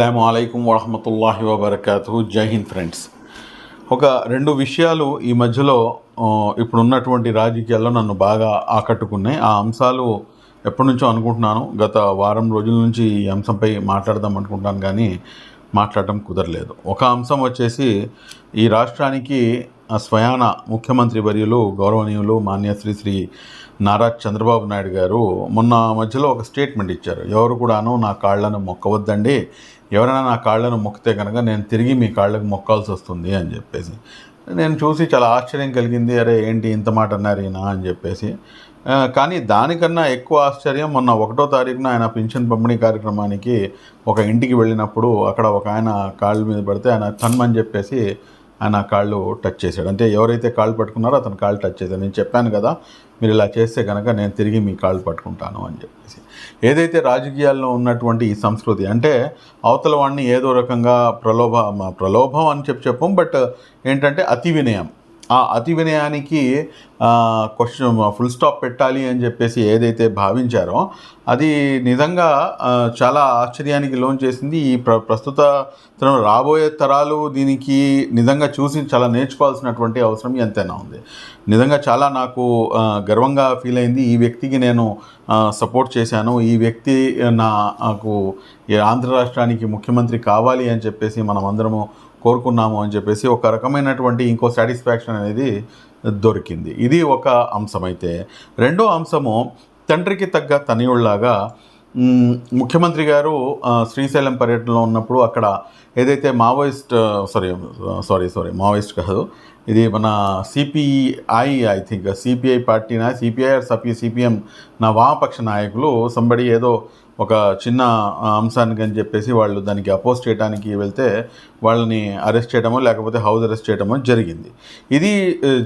అస్సలం అయికం వరహమతుల్లాహి వబర్కాతు జై హింద్ ఫ్రెండ్స్. ఒక రెండు విషయాలు ఈ మధ్యలో ఇప్పుడున్నటువంటి రాజకీయాల్లో నన్ను బాగా ఆకట్టుకున్నాయి. ఆ అంశాలు ఎప్పటి నుంచో అనుకుంటున్నాను. గత వారం రోజుల నుంచి ఈ అంశంపై మాట్లాడదాం అనుకుంటాను కానీ మాట్లాడటం కుదరలేదు. ఒక అంశం వచ్చేసి ఈ రాష్ట్రానికి స్వయాన ముఖ్యమంత్రి వర్యులు గౌరవనీయులు మాన్యశ్రీ శ్రీ నారా చంద్రబాబు నాయుడు గారు మొన్న మధ్యలో ఒక స్టేట్మెంట్ ఇచ్చారు. ఎవరు కూడాను నా కాళ్ళను మొక్కవద్దండి. ఎవరైనా నా కాళ్ళను మొక్కితే కనుక నేను తిరిగి మీ కాళ్ళకు మొక్కాల్సి వస్తుంది అని చెప్పేసి. నేను చూసి చాలా ఆశ్చర్యం కలిగింది. అరే ఏంటి ఇంత మాట అన్నారు ఈయన అని చెప్పేసి. కానీ దానికన్నా ఎక్కువ ఆశ్చర్యం మొన్న ఒకటో తారీఖున ఆయన పింఛన్ పంపిణీ కార్యక్రమానికి ఒక ఇంటికి వెళ్ళినప్పుడు అక్కడ ఒక ఆయన కాళ్ళ మీద పడితే ఆయన తన్మని చెప్పేసి ఆయన కాళ్ళు టచ్ చేశాడు. అంటే ఎవరైతే కాళ్ళు పట్టుకున్నారో అతను కాళ్ళు టచ్ చేశాడు నేను చెప్పాను కదా మీరు ఇలా చేస్తే కనుక నేను తిరిగి మీ కాళ్ళు పట్టుకుంటాను అని చెప్పేసి. ఏదైతే రాజకీయాల్లో ఉన్నటువంటి ఈ సంస్కృతి అంటే అవతల వాడిని ఏదో రకంగా ప్రలోభ ప్రలోభం అని చెప్పి చెప్పం బట్ ఏంటంటే అతి వినయం. ఆ అతి వినయానికి క్వశ్చన్ ఫుల్ స్టాప్ పెట్టాలి అని చెప్పేసి ఏదైతే భావించారో అది నిజంగా చాలా ఆశ్చర్యానికి లోన్ చేసింది. ఈ ప్ర ప్రస్తుత తరం రాబోయే తరాలు దీనికి నిజంగా చూసి చాలా నేర్చుకోవాల్సినటువంటి అవసరం ఎంతైనా ఉంది. నిజంగా చాలా నాకు గర్వంగా ఫీల్ అయింది. ఈ వ్యక్తికి నేను సపోర్ట్ చేశాను. ఈ వ్యక్తి నా నాకు ఈ ఆంధ్ర రాష్ట్రానికి ముఖ్యమంత్రి కావాలి అని చెప్పేసి మనం అందరము కోరుకున్నాము అని చెప్పేసి ఒక రకమైనటువంటి ఇంకో సాటిస్ఫాక్షన్ అనేది దొరికింది. ఇది ఒక అంశం అయితే రెండో అంశము తండ్రికి తగ్గ తనయుళ్ళాగా ముఖ్యమంత్రి గారు శ్రీశైలం పర్యటనలో ఉన్నప్పుడు అక్కడ ఏదైతే Maoist sorry sorry sorry Maoist కాదు ఇది మన సిపిఐ ఐ థింక్ సిపిఐ పార్టీనా సిపిఐ సపి సిపిఎం నా వామపక్ష నాయకులు సంబడి ఏదో ఒక చిన్న అంశానికి అని చెప్పేసి వాళ్ళు దానికి అపోజ్ చేయడానికి వెళ్తే వాళ్ళని అరెస్ట్ చేయడమో లేకపోతే హౌస్ అరెస్ట్ చేయడమో జరిగింది. ఇది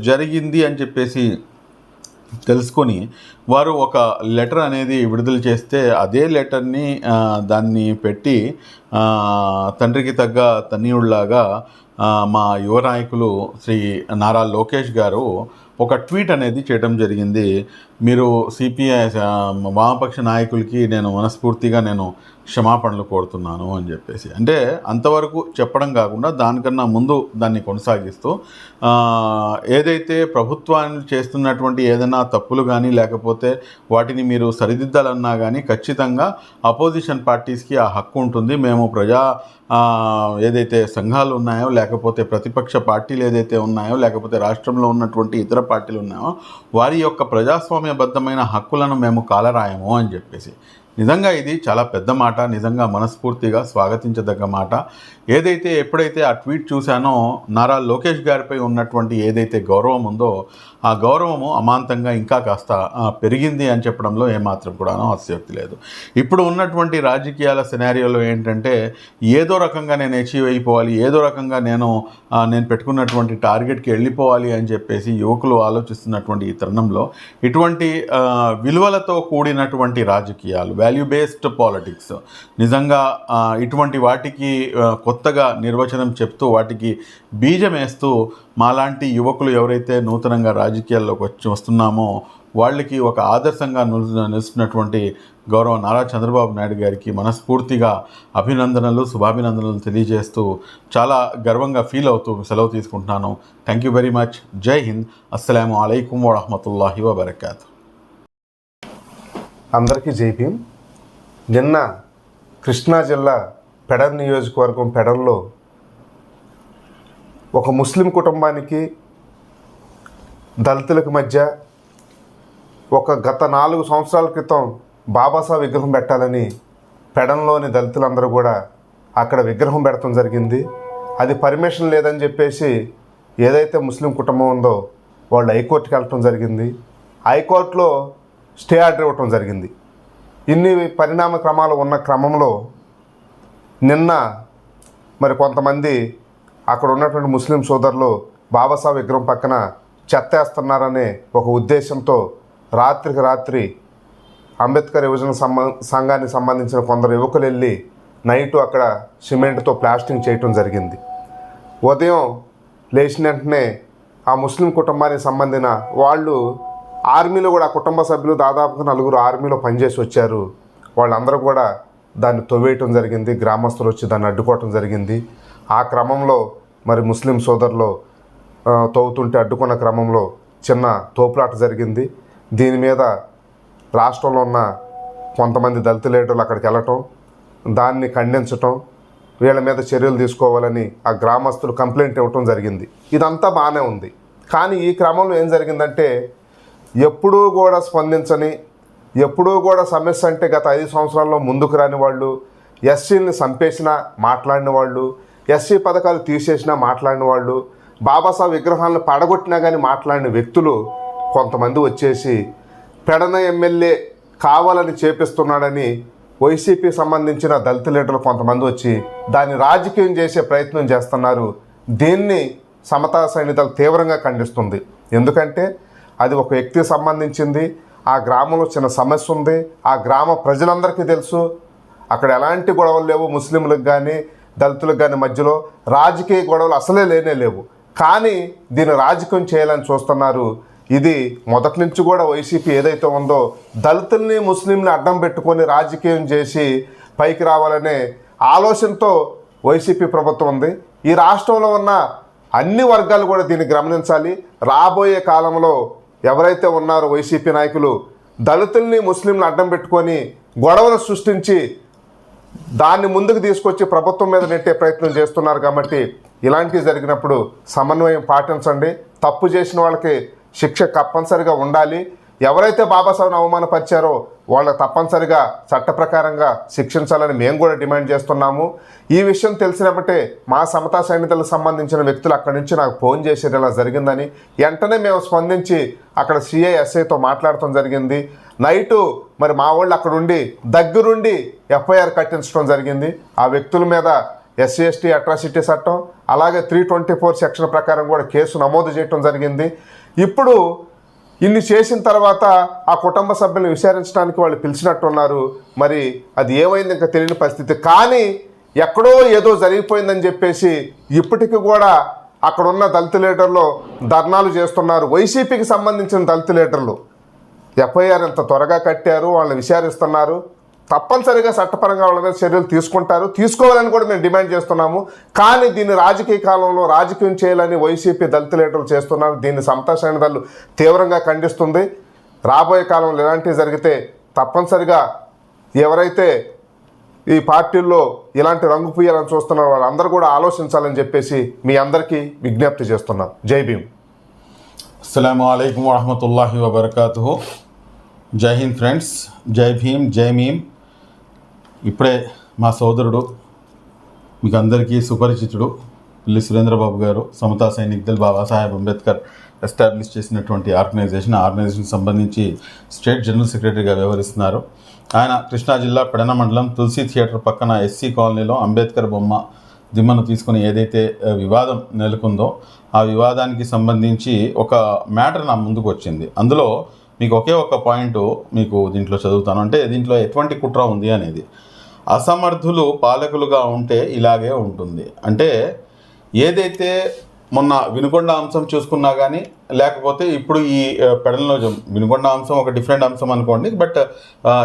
జరిగింది అని చెప్పేసి తెలుసుకొని వారు ఒక లెటర్ అనేది విడుదల చేస్తే అదే లెటర్ని దాన్ని పెట్టి తండ్రికి తగ్గ తనయుళ్ళాగా మా యువ నాయకులు శ్రీ నారా లోకేష్ గారు ఒక ట్వీట్ అనేది చేయడం జరిగింది. మీరు సిపిఐ వామపక్ష నాయకులకి నేను మనస్ఫూర్తిగా నేను క్షమాపణలు కోరుతున్నాను అని చెప్పేసి. అంటే అంతవరకు చెప్పడం కాకుండా దానికన్నా ముందు దాన్ని కొనసాగిస్తూ ఏదైతే ప్రభుత్వాన్ని చేస్తున్నటువంటి ఏదైనా తప్పులు కానీ లేకపోతే వాటిని మీరు సరిదిద్దాలన్నా కానీ ఖచ్చితంగా అపోజిషన్ పార్టీస్కి ఆ హక్కు ఉంటుంది. మేము ప్రజా ఏదైతే సంఘాలు ఉన్నాయో లేకపోతే ప్రతిపక్ష పార్టీలు ఏదైతే ఉన్నాయో లేకపోతే రాష్ట్రంలో ఉన్నటువంటి ఇతర పార్టీలు ఉన్నాయో వారి యొక్క ప్రజాస్వామ్యబద్ధమైన హక్కులను మేము కాలరాయము అని చెప్పేసి. నిజంగా ఇది చాలా పెద్ద మాట నిజంగా మనస్ఫూర్తిగా స్వాగతించదగ్గ మాట. ఏదైతే ఎప్పుడైతే ఆ ట్వీట్ చూశానో నారా లోకేష్ గారిపై ఉన్నటువంటి ఏదైతే గౌరవం ఉందో ఆ గౌరవము అమాంతంగా ఇంకా కాస్త పెరిగింది అని చెప్పడంలో ఏమాత్రం కూడాను అతిశయోక్తి లేదు. ఇప్పుడు ఉన్నటువంటి రాజకీయాల సినారియోలో ఏంటంటే ఏదో రకంగా నేను అచీవ్ అయిపోవాలి ఏదో రకంగా నేను నేను పెట్టుకున్నటువంటి టార్గెట్కి వెళ్ళిపోవాలి అని చెప్పేసి యువకులు ఆలోచిస్తున్నటువంటి ఈ తరుణంలో ఇటువంటి విలువలతో కూడినటువంటి రాజకీయాలు వాల్యూ బేస్డ్ పాలిటిక్స్ నిజంగా ఇటువంటి వాటికి కొత్తగా నిర్వచనం చెప్తూ వాటికి బీజం వేస్తూ మాలాంటి యువకులు ఎవరైతే నూతనంగా రాజకీయాల్లోకి వచ్చి వస్తున్నామో వాళ్ళకి ఒక ఆదర్శంగా నిలు నిలుస్తున్నటువంటి గౌరవ నారా చంద్రబాబు నాయుడు గారికి మనస్ఫూర్తిగా అభినందనలు శుభాభినందనలు తెలియజేస్తూ చాలా గర్వంగా ఫీల్ అవుతూ సెలవు తీసుకుంటున్నాను. Thank you very much Jai Hind. అస్సలం అయికం వరహమతుల్లాహి వబర్కాత్. అందరికీ జైపీం నిన్న కృష్ణా జిల్లా పెడన్ నియోజకవర్గం పెడర్లో ఒక ముస్లిం కుటుంబానికి దళితులకు మధ్య ఒక గత నాలుగు సంవత్సరాల క్రితం బాబాసాహెబ్ విగ్రహం పెట్టాలని పెడన్లోని దళితులందరూ కూడా అక్కడ విగ్రహం పెడతాం జరిగింది. అది పర్మిషన్ లేదని చెప్పేసి ఏదైతే ముస్లిం కుటుంబం ఉందో వాళ్ళు హైకోర్టుకి వెళ్ళటం జరిగింది. హైకోర్టులో స్టే ఆర్డర్ ఇవ్వటం జరిగింది. ఇన్ని పరిణామ క్రమాలు ఉన్న క్రమంలో నిన్న మరి కొంతమంది అక్కడ ఉన్నటువంటి ముస్లిం సోదరులు బాబాసాహెబ్ విగ్రహం పక్కన చెత్తేస్తున్నారనే ఒక ఉద్దేశంతో రాత్రికి రాత్రి అంబేద్కర్ యువజన సంఘానికి సంబంధించిన కొందరు యువకులు వెళ్ళి నైటు అక్కడ సిమెంట్తో ప్లాస్టింగ్ చేయటం జరిగింది. ఉదయం లేచిన వెంటనే ఆ ముస్లిం కుటుంబానికి సంబంధించిన వాళ్ళు ఆర్మీలో కూడా ఆ కుటుంబ సభ్యులు దాదాపుగా నలుగురు ఆర్మీలో పనిచేసి వచ్చారు. వాళ్ళందరూ కూడా దాన్ని తొవ్వేయటం జరిగింది గ్రామస్తులు వచ్చి దాన్ని అడ్డుకోవటం జరిగింది. ఆ క్రమంలో మరి ముస్లిం సోదరులు తవ్వుతుంటే అడ్డుకున్న క్రమంలో చిన్న తోపులాట జరిగింది. దీని మీద రాష్ట్రంలో ఉన్న కొంతమంది దళిత లీడర్లు అక్కడికి వెళ్ళటం దాన్ని ఖండించటం వీళ్ళ మీద చర్యలు తీసుకోవాలని ఆ గ్రామస్తులు కంప్లైంట్ ఇవ్వటం జరిగింది. ఇదంతా బాగానే ఉంది. కానీ ఈ క్రమంలో ఏం జరిగిందంటే ఎప్పుడూ కూడా స్పందించని ఎప్పుడూ కూడా సమస్య అంటే గత ఐదు సంవత్సరాల్లో ముందుకు రాని వాళ్ళు ఎస్సీని చంపేసినా మాట్లాడిన వాళ్ళు ఎస్సీ పథకాలు తీసేసినా మాట్లాడిన వాళ్ళు బాబాసాహెబ్ విగ్రహాలను పడగొట్టినా కానీ మాట్లాడిన వ్యక్తులు కొంతమంది వచ్చేసి పెడన ఎమ్మెల్యే కావాలని చేపిస్తున్నాడని వైసీపీ సంబంధించిన దళిత లీడర్లు కొంతమంది వచ్చి దాన్ని రాజకీయం చేసే ప్రయత్నం చేస్తున్నారు. దీన్ని సమతా సైనికులు తీవ్రంగా ఖండిస్తుంది. ఎందుకంటే అది ఒక వ్యక్తికి సంబంధించింది ఆ గ్రామంలో చిన్న సమస్య ఉంది ఆ గ్రామ ప్రజలందరికీ తెలుసు. అక్కడ ఎలాంటి గొడవలు లేవు ముస్లింలకు కానీ దళితులకు కానీ మధ్యలో. రాజకీయ గొడవలు అసలే లేనే లేవు. కానీ దీన్ని రాజకీయం చేయాలని చూస్తున్నారు. ఇది మొదటి నుంచి కూడా వైసీపీ ఏదైతే ఉందో దళితుల్ని ముస్లింని అడ్డం పెట్టుకొని రాజకీయం చేసి పైకి రావాలనే ఆలోచనతో వైసీపీ ప్రభుత్వం ఉంది. ఈ రాష్ట్రంలో ఉన్న అన్ని వర్గాలు కూడా దీన్ని గమనించాలి. రాబోయే కాలంలో ఎవరైతే ఉన్నారో వైసీపీ నాయకులు దళితుల్ని ముస్లింలు అడ్డం పెట్టుకొని గొడవలు సృష్టించి దాన్ని ముందుకు తీసుకొచ్చి ప్రభుత్వం మీద నెట్టే ప్రయత్నం చేస్తున్నారు కాబట్టి ఇలాంటివి జరిగినప్పుడు సమన్వయం పాటించండి. తప్పు చేసిన వాళ్ళకి శిక్ష తప్పనిసరిగా ఉండాలి. ఎవరైతే బాబాసాహెబ్ని అవమానపరిచారో వాళ్ళకి తప్పనిసరిగా చట్ట ప్రకారంగా శిక్షించాలని మేము కూడా డిమాండ్ చేస్తున్నాము. ఈ విషయం తెలిసినప్పటే మా సమతా సైనికులకు సంబంధించిన వ్యక్తులు అక్కడి నుంచి నాకు ఫోన్ చేసేది ఇలా జరిగిందని వెంటనే మేము స్పందించి అక్కడ సిఐ ఎస్ఐతో మాట్లాడటం జరిగింది. నైటు మరి మా వాళ్ళు అక్కడ ఉండి దగ్గరుండి ఎఫ్ఐఆర్ కట్టించడం జరిగింది. ఆ వ్యక్తుల మీద ఎస్సీ ఎస్టీ అట్రాసిటీ చట్టం అలాగే త్రీ ట్వంటీ ఫోర్ సెక్షన్ ప్రకారం కూడా కేసు నమోదు చేయటం జరిగింది. ఇప్పుడు ఇన్ని చేసిన తర్వాత ఆ కుటుంబ సభ్యులను విచారించడానికి వాళ్ళు పిలిచినట్టున్నారు. మరి అది ఏమైంది ఇంకా తెలియని పరిస్థితి. కానీ ఎక్కడో ఏదో జరిగిపోయిందని చెప్పేసి ఇప్పటికీ కూడా అక్కడ ఉన్న దళిత లీడర్లు ధర్నాలు చేస్తున్నారు. వైసీపీకి సంబంధించిన దళిత లీడర్లు. ఎఫ్ఐఆర్ ఇంత త్వరగా కట్టారు వాళ్ళని విచారిస్తున్నారు. తప్పనిసరిగా చట్టపరంగా వాళ్ళ మీద చర్యలు తీసుకుంటారు. తీసుకోవాలని కూడా మేము డిమాండ్ చేస్తున్నాము. కానీ దీన్ని రాజకీయ కాలంలో రాజకీయం చేయాలని వైసీపీ దళిత లీడర్లు చేస్తున్నారు. దీన్ని సమతా దళ్ళు తీవ్రంగా ఖండిస్తుంది. రాబోయే కాలంలో ఇలాంటివి జరిగితే తప్పనిసరిగా ఎవరైతే ఈ పార్టీల్లో ఇలాంటి రంగు పూయాలని చూస్తున్నారో వాళ్ళందరూ కూడా ఆలోచించాలని చెప్పేసి మీ అందరికీ విజ్ఞప్తి చేస్తున్నాం. జై భీమ్. అస్సలం అయికం వరహమూల వబర్కూ జై హింద్ ఫ్రెండ్స్ జై భీమ్ జై భీమ్ ఇప్పుడే మా సోదరుడు మీకు అందరికీ సుపరిచితుడు పిల్లి సురేంద్రబాబు గారు సమతా సైనిక్ దళ్ బాబాసాహెబ్ అంబేద్కర్ ఎస్టాబ్లిష్ చేసినటువంటి ఆర్గనైజేషన్ ఆర్గనైజేషన్కి సంబంధించి స్టేట్ జనరల్ సెక్రటరీగా వ్యవహరిస్తున్నారు. ఆయన కృష్ణా జిల్లా పెడన మండలం తులసి థియేటర్ పక్కన ఎస్సీ కాలనీలో అంబేద్కర్ బొమ్మ దిమ్మను తీసుకుని ఏదైతే వివాదం నెలకొందో ఆ వివాదానికి సంబంధించి ఒక మ్యాటర్ నా ముందుకు వచ్చింది. అందులో మీకు ఒకే ఒక పాయింట్ మీకు దీంట్లో చదువుతాను. అంటే దీంట్లో ఎటువంటి కుట్ర ఉంది అనేది. అసమర్థులు పాలకులుగా ఉంటే ఇలాగే ఉంటుంది. అంటే ఏదైతే మొన్న వినుకొండ అంశం చూసుకున్నా కానీ లేకపోతే ఇప్పుడు ఈ ఆ, వినుకొండ అంశం ఒక డిఫరెంట్ అంశం అనుకోండి బట్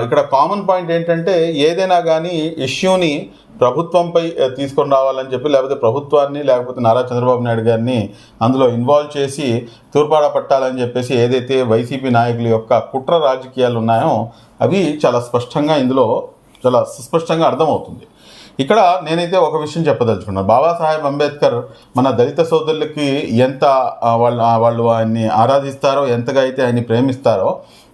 ఇక్కడ కామన్ పాయింట్ ఏంటంటే ఏదైనా కానీ ఇష్యూని ప్రభుత్వంపై తీసుకొని రావాలని చెప్పి లేకపోతే ప్రభుత్వాన్ని లేకపోతే నారా చంద్రబాబు నాయుడు గారిని అందులో ఇన్వాల్వ్ చేసి తూర్పాడ పట్టాలని చెప్పేసి ఏదైతే వైసీపీ నాయకుల యొక్క కుట్ర రాజకీయాలు ఉన్నాయో అవి చాలా స్పష్టంగా ఇందులో చాలా సుస్పష్టంగా అర్థమవుతుంది. ఇక్కడ నేనైతే ఒక విషయం చెప్పదలుచుకున్నాను బాబాసాహెబ్ అంబేద్కర్ మన దళిత సోదరులకి ఎంత వాళ్ళు వాళ్ళు ఆయన్ని ఆరాధిస్తారో ఎంతగా అయితే ఆయన్ని ప్రేమిస్తారో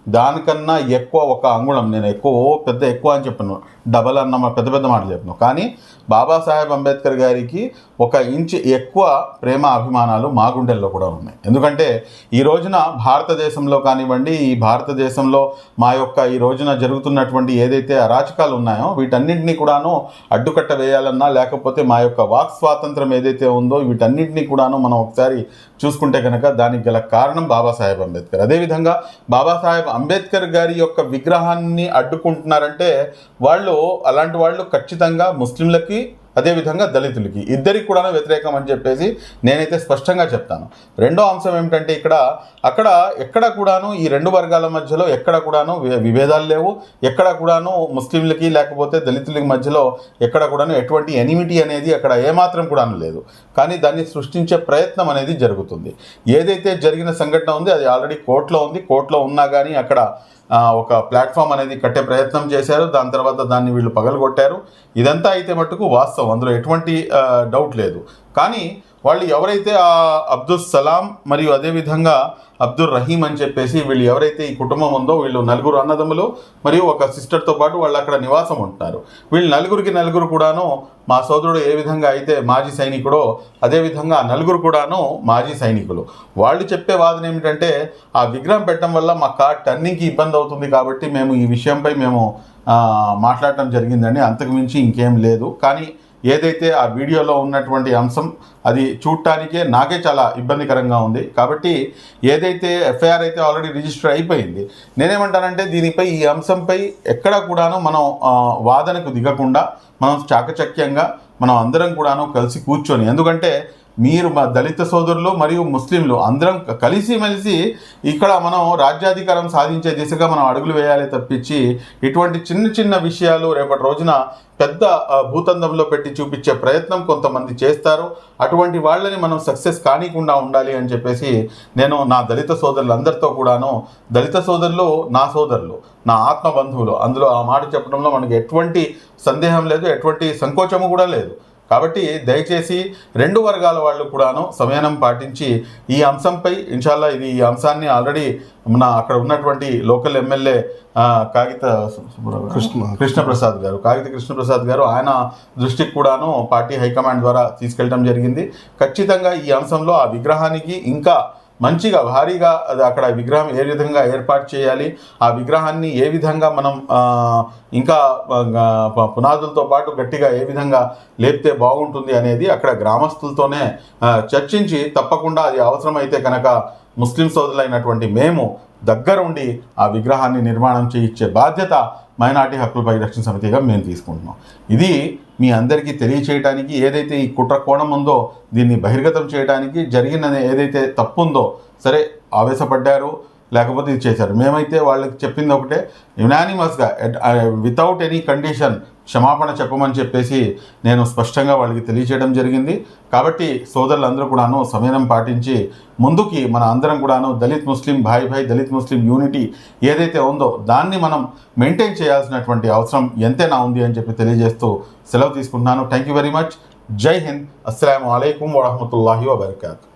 దానికన్నా ఎక్కువ ఒక అంగుళం నేను ఎక్కువ ఓ పెద్ద ఎక్కువ అని చెప్పను. డబల్ అన్న మా పెద్ద పెద్ద మాటలు చెప్పను. కానీ బాబాసాహెబ్ అంబేద్కర్ గారికి ఒక ఇంచ్ ఎక్కువ ప్రేమ అభిమానాలు మా గుండెల్లో కూడా ఉన్నాయి. ఎందుకంటే ఈ రోజున భారతదేశంలో కానివ్వండి ఈ భారతదేశంలో మా యొక్క ఈ రోజున జరుగుతున్నటువంటి ఏదైతే అరాచకాలు ఉన్నాయో వీటన్నింటినీ కూడాను అడ్డుకట్ట వేయాలన్నా లేకపోతే మా యొక్క వాక్ స్వాతంత్రం ఏదైతే ఉందో వీటన్నింటినీ కూడాను మనం ఒకసారి చూసుకుంటే కనుక దానికి గల కారణం బాబాసాహెబ్ అంబేద్కర్. అదేవిధంగా బాబాసాహెబ్ అంబేద్కర్ గారి యొక్క విగ్రహాన్ని అడ్డుకుంటున్నారంటే వాళ్ళు అలాంటి వాళ్ళు ఖచ్చితంగా ముస్లింలకి అదేవిధంగా దళితులకి. ఇద్దరికి కూడా వ్యతిరేకం అని చెప్పేసి నేనైతే స్పష్టంగా చెప్తాను. రెండో అంశం ఏమిటంటే ఇక్కడ అక్కడ ఎక్కడ కూడాను ఈ రెండు వర్గాల మధ్యలో ఎక్కడ కూడాను విభేదాలు లేవు. ఎక్కడ కూడాను ముస్లింలకి లేకపోతే దళితులకి మధ్యలో ఎక్కడ కూడాను ఎటువంటి ఎనిమిటీ అనేది అక్కడ ఏమాత్రం కూడాను లేదు. కానీ దాన్ని సృష్టించే ప్రయత్నం అనేది జరుగుతుంది. ఏదైతే జరిగిన సంఘటన ఉంది అది ఆల్రెడీ కోర్టులో ఉంది. కోర్టులో ఉన్నా కానీ అక్కడ ఒక ప్లాట్ఫామ్ అనేది కట్టే ప్రయత్నం చేశారు. దాని తర్వాత దాన్ని వీళ్ళు పగలగొట్టారు. ఇదంతా అయితే మట్టుకు వాస్తవం. అందులో ఎటువంటి డౌట్ లేదు. కానీ వాళ్ళు ఎవరైతే ఆ అబ్దుల్ సలాం మరియు అదేవిధంగా అబ్దుల్ రహీం అని చెప్పేసి వీళ్ళు ఎవరైతే ఈ కుటుంబం ఉందో వీళ్ళు నలుగురు అన్నదమ్ములు మరియు ఒక సిస్టర్తో పాటు వాళ్ళు అక్కడ నివాసం ఉంటున్నారు. వీళ్ళు నలుగురికి నలుగురు కూడాను మా సోదరుడు ఏ విధంగా అయితే మాజీ సైనికుడో అదేవిధంగా ఆ నలుగురు కూడాను మాజీ సైనికులు. వాళ్ళు చెప్పే వాదన ఏమిటంటే ఆ విగ్రహం పెట్టడం వల్ల మా కార్ టర్నింగ్కి ఇబ్బంది అవుతుంది కాబట్టి మేము ఈ విషయంపై మేము మాట్లాడటం జరిగిందండి. అంతకుమించి ఇంకేం లేదు. కానీ ఏదైతే ఆ వీడియోలో ఉన్నటువంటి అంశం అది చూడటానికే నాకే చాలా ఇబ్బందికరంగా ఉంది. కాబట్టి ఏదైతే ఎఫ్ఐఆర్ అయితే ఆల్రెడీ రిజిస్టర్ అయిపోయింది నేనేమంటానంటే దీనిపై ఈ అంశంపై ఎక్కడ కూడాను మనం వాదనకు దిగకుండా మనం చాకచక్యంగా మనం అందరం కూడాను కలిసి కూర్చొని ఎందుకంటే మీరు మా దళిత సోదరులు మరియు ముస్లింలు అందరం కలిసిమెలిసి ఇక్కడ మనం రాజ్యాధికారం సాధించే దిశగా మనం అడుగులు వేయాలి తప్పించి ఇటువంటి చిన్న చిన్న విషయాలు రేపటి రోజున పెద్ద భూతందంలో పెట్టి చూపించే ప్రయత్నం కొంతమంది చేస్తారు. అటువంటి వాళ్ళని మనం సక్సెస్ కానికుండా ఉండాలి అని చెప్పేసి నేను నా దళిత సోదరులందరితో కూడాను దళిత సోదరులు నా సోదరులు నా ఆత్మ బంధువులు అందులో ఆ మాట చెప్పడంలో మనకు ఎటువంటి సందేహం లేదు ఎటువంటి సంకోచము కూడా లేదు. కాబట్టి దయచేసి రెండు వర్గాల వాళ్ళు కూడాను సమయానం పాటించి ఈ అంశంపై ఇన్షాల్లా ఇది ఈ అంశాన్ని ఆల్రెడీ మన అక్కడ ఉన్నటువంటి లోకల్ ఎమ్మెల్యే కాగిత కృష్ణ. కృష్ణప్రసాద్ గారు కాగిత కృష్ణప్రసాద్ గారు ఆయన దృష్టికి కూడాను పార్టీ హైకమాండ్ ద్వారా తీసుకెళ్ళడం జరిగింది ఖచ్చితంగా ఈ అంశంలో ఆ విగ్రహానికి ఇంకా మంచిగా భారీగా అది అక్కడ విగ్రహం ఏ విధంగా ఏర్పాటు చేయాలి ఆ విగ్రహాన్ని ఏ విధంగా మనం ఇంకా పునాదులతో పాటు గట్టిగా ఏ విధంగా లేపితే బాగుంటుంది అనేది అక్కడ గ్రామస్తులతోనే చర్చించి తప్పకుండా అది అవసరమైతే కనుక ముస్లిం సోదరులైనటువంటి మేము దగ్గరుండి ఆ విగ్రహాన్ని నిర్మాణం చేయించే బాధ్యత మైనార్టీ హక్కుల పరిరక్షణ సమితిగా మేము తీసుకుంటున్నాం. ఇది మీ అందరికీ తెలియచేయడానికి ఏదైతే ఈ కుట్ర కోణం ఉందో దీన్ని బహిర్గతం చేయడానికి జరిగిన ఏదైతే తప్పు ఉందో సరే ఆవేశపడ్డారు లేకపోతే ఇది చేశారు. మేమైతే వాళ్ళకి చెప్పింది ఒకటే యునానిమస్గా వితౌట్ ఎనీ కండిషన్ క్షమాపణ చెప్పమని చెప్పేసి నేను స్పష్టంగా వాళ్ళకి తెలియచేయడం జరిగింది. కాబట్టి సోదరులందరూ కూడాను సమయం పాటించి ముందుకి మన అందరం కూడాను Dalit Muslim bhai bhai Dalit Muslim unity ఏదైతే ఉందో దాన్ని మనం మెయింటైన్ చేయాల్సినటువంటి అవసరం ఎంతైనా ఉంది అని చెప్పి తెలియజేస్తూ సెలవు తీసుకుంటున్నాను. Thank you very much. Jai Hind. అస్సలం అయికం వరహమూల వబర్కాతు.